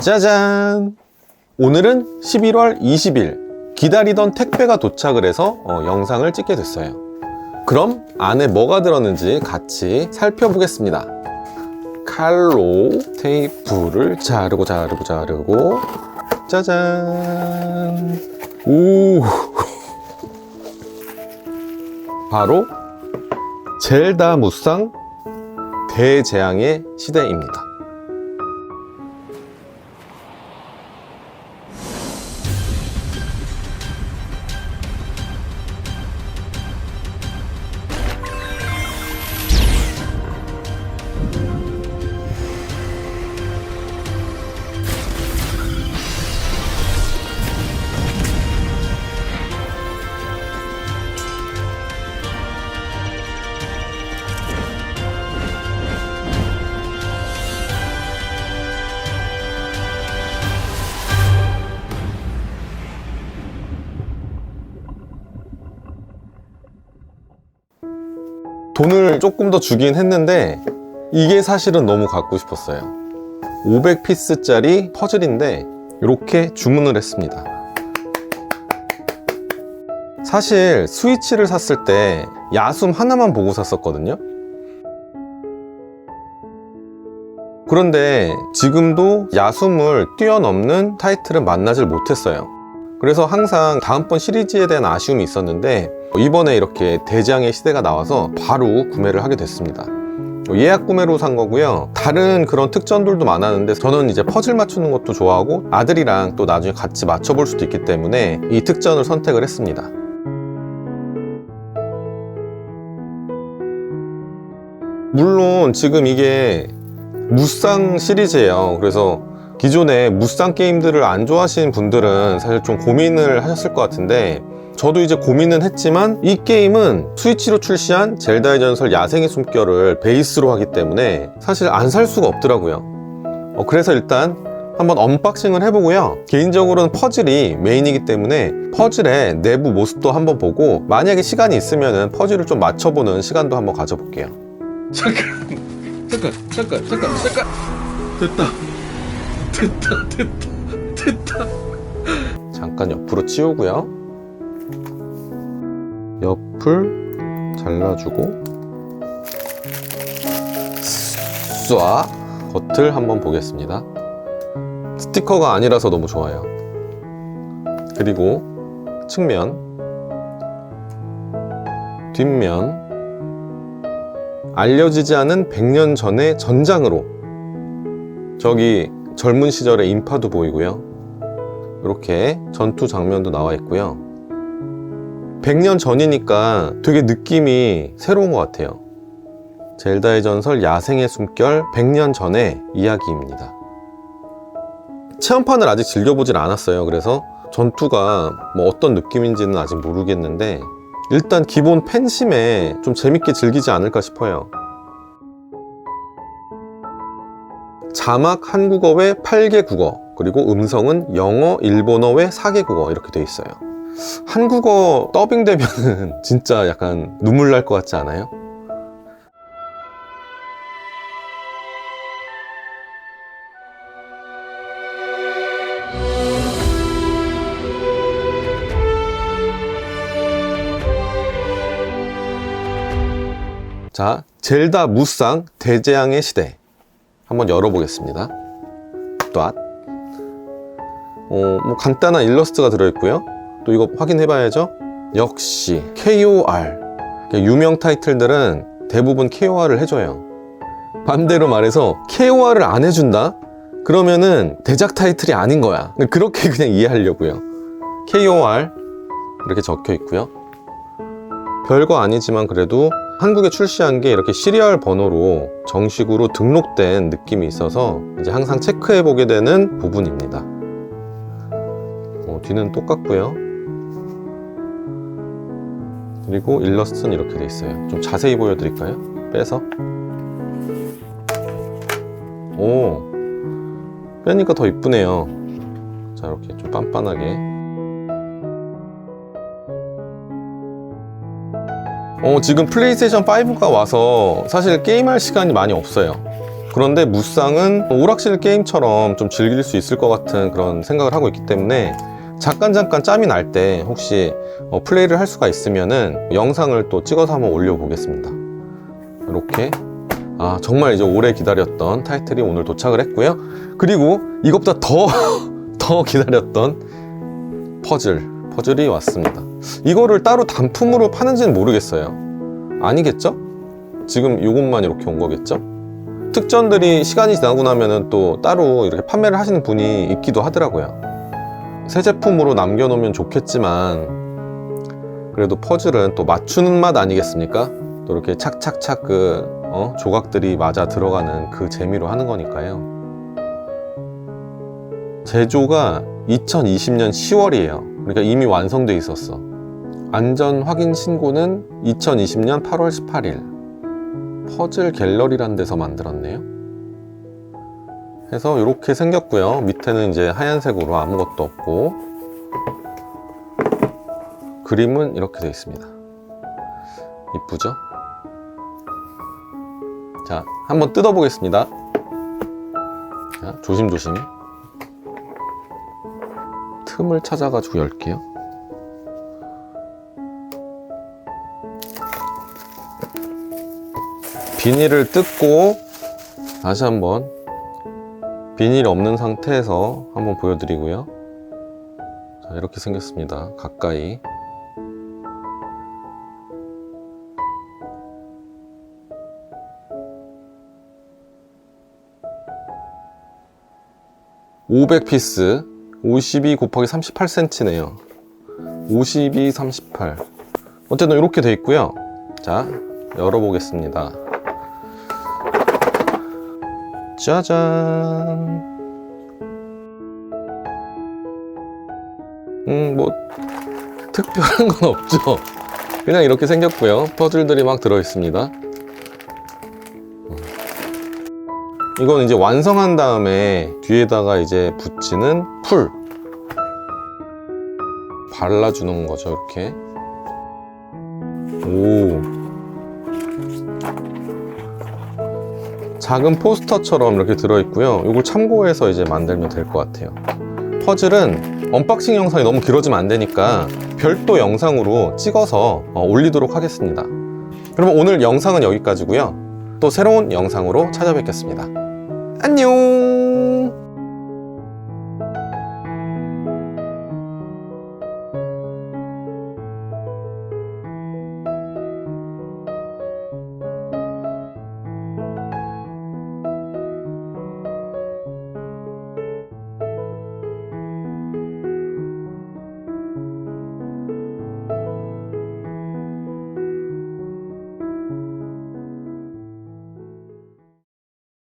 짜잔! 오늘은 11월 20일 기다리던 택배가 도착을 해서 어, 영상을 찍게 됐어요. 그럼 안에 뭐가 들었는지 같이 살펴보겠습니다. 칼로 테이프를 자르고 자르고 자르고 짜잔! 오! 바로 젤다 무쌍 대재앙의 시대입니다. 돈을 조금 더 주긴 했는데 이게 사실은 너무 갖고 싶었어요. 500피스짜리 퍼즐인데 이렇게 주문을 했습니다. 사실 스위치를 샀을 때 야숨 하나만 보고 샀었거든요. 그런데 지금도 야숨을 뛰어넘는 타이틀을 만나질 못했어요 그래서 항상 다음번 시리즈에 대한 아쉬움이 있었는데 이번에 이렇게 대장의 시대가 나와서 바로 구매를 하게 됐습니다. 예약 구매로 산 거고요. 다른 그런 특전들도 많았는데 저는 이제 퍼즐 맞추는 것도 좋아하고 아들이랑 또 나중에 같이 맞춰볼 수도 있기 때문에 이 특전을 선택을 했습니다. 물론 지금 이게 무쌍 시리즈예요. 그래서 기존에 무쌍 게임들을 안 좋아하시는 분들은 사실 좀 고민을 하셨을 것 같은데 저도 이제 고민은 했지만 이 게임은 스위치로 출시한 젤다의 전설 야생의 숨결을 베이스로 하기 때문에 사실 안 살 수가 없더라고요. 어, 그래서 일단 한번 언박싱을 해보고요. 개인적으로는 퍼즐이 메인이기 때문에 퍼즐의 내부 모습도 한번 보고 만약에 시간이 있으면 퍼즐을 좀 맞춰보는 시간도 한번 가져볼게요. 잠깐 잠깐 잠깐 잠깐 잠깐. 됐다 됐다 됐다 됐다 잠깐 옆으로 치우고요. 옆을 잘라주고 쏴 겉을 한번 보겠습니다. 스티커가 아니라서 너무 좋아요. 그리고 측면 뒷면 알려지지 않은 100년 전의 전장으로 저기 젊은 시절의 인파도 보이고요. 이렇게 전투 장면도 나와 있고요. 100년 전이니까 되게 느낌이 새로운 것 같아요. 젤다의 전설 야생의 숨결 100년 전의 이야기입니다. 체험판을 아직 즐겨보질 않았어요. 그래서 전투가 뭐 어떤 느낌인지는 아직 모르겠는데 일단 기본 팬심에 좀 재밌게 즐기지 않을까 싶어요. 자막 한국어 외 8개 국어 그리고 음성은 영어, 일본어 외 4개 국어 이렇게 돼 있어요. 한국어 더빙 되면은 진짜 약간 눈물 날 것 같지 않아요? 자, 젤다 무쌍 대재앙의 시대 한번 열어보겠습니다. 또앗. 어, 뭐 간단한 일러스트가 들어있고요. 또 이거 확인해봐야죠. 역시 KOR 유명 타이틀들은 대부분 KOR을 해줘요. 반대로 말해서 KOR을 안 해준다? 그러면은 대작 타이틀이 아닌 거야. 그렇게 그냥 이해하려고요. KOR 이렇게 적혀 있고요. 별거 아니지만 그래도 한국에 출시한 게 이렇게 시리얼 번호로 정식으로 등록된 느낌이 있어서 이제 항상 체크해 보게 되는 부분입니다. 어, 뒤는 똑같고요. 그리고 일러스트는 이렇게 돼 있어요. 좀 자세히 보여드릴까요? 빼서. 오, 빼니까 더 이쁘네요. 자, 이렇게 좀 빤빤하게. 어, 지금 플레이스테이션 5가 와서 사실 게임할 시간이 많이 없어요. 그런데 무쌍은 오락실 게임처럼 좀 즐길 수 있을 것 같은 그런 생각을 하고 있기 때문에 잠깐 잠깐 짬이 날 때 혹시 어, 플레이를 할 수가 있으면은 영상을 또 찍어서 한번 올려보겠습니다. 이렇게 아 정말 이제 오래 기다렸던 타이틀이 오늘 도착을 했고요. 그리고 이것보다 더 더 기다렸던 퍼즐 퍼즐이 왔습니다. 이거를 따로 단품으로 파는지는 모르겠어요. 아니겠죠? 지금 이것만 이렇게 온 거겠죠? 특전들이 시간이 지나고 나면은 또 따로 이렇게 판매를 하시는 분이 있기도 하더라고요. 새 제품으로 남겨놓으면 좋겠지만 그래도 퍼즐은 또 맞추는 맛 아니겠습니까? 또 이렇게 착착착 그 어? 조각들이 맞아 들어가는 그 재미로 하는 거니까요. 제조가 2020년 10월이에요. 그러니까 이미 완성돼 있었어. 안전 확인 신고는 2020년 8월 18일. 퍼즐 갤러리라는 데서 만들었네요. 해서 이렇게 생겼고요. 밑에는 이제 하얀색으로 아무것도 없고 그림은 이렇게 되어 있습니다. 이쁘죠? 자, 한번 뜯어보겠습니다. 자, 조심조심. 틈을 찾아가지고 열게요. 비닐을 뜯고 다시 한번 비닐 없는 상태에서 한번 보여드리고요. 자, 이렇게 생겼습니다. 가까이. (500피스) 52 곱하기 38cm네요. 52 38 어쨌든 이렇게 돼 있고요. 자 열어보겠습니다. 짜잔. 음 뭐 특별한 건 없죠. 그냥 이렇게 생겼고요. 퍼즐들이 막 들어있습니다 이건 이제 완성한 다음에 뒤에다가 이제 붙이는 풀. 발라주는 거죠 이렇게. 오. 작은 포스터처럼 이렇게 들어있고요. 이걸 참고해서 이제 만들면 될 것 같아요. 퍼즐은 언박싱 영상이 너무 길어지면 안 되니까 별도 영상으로 찍어서 어, 올리도록 하겠습니다. 그러면 오늘 영상은 여기까지고요. 또 새로운 영상으로 찾아뵙겠습니다 안녕.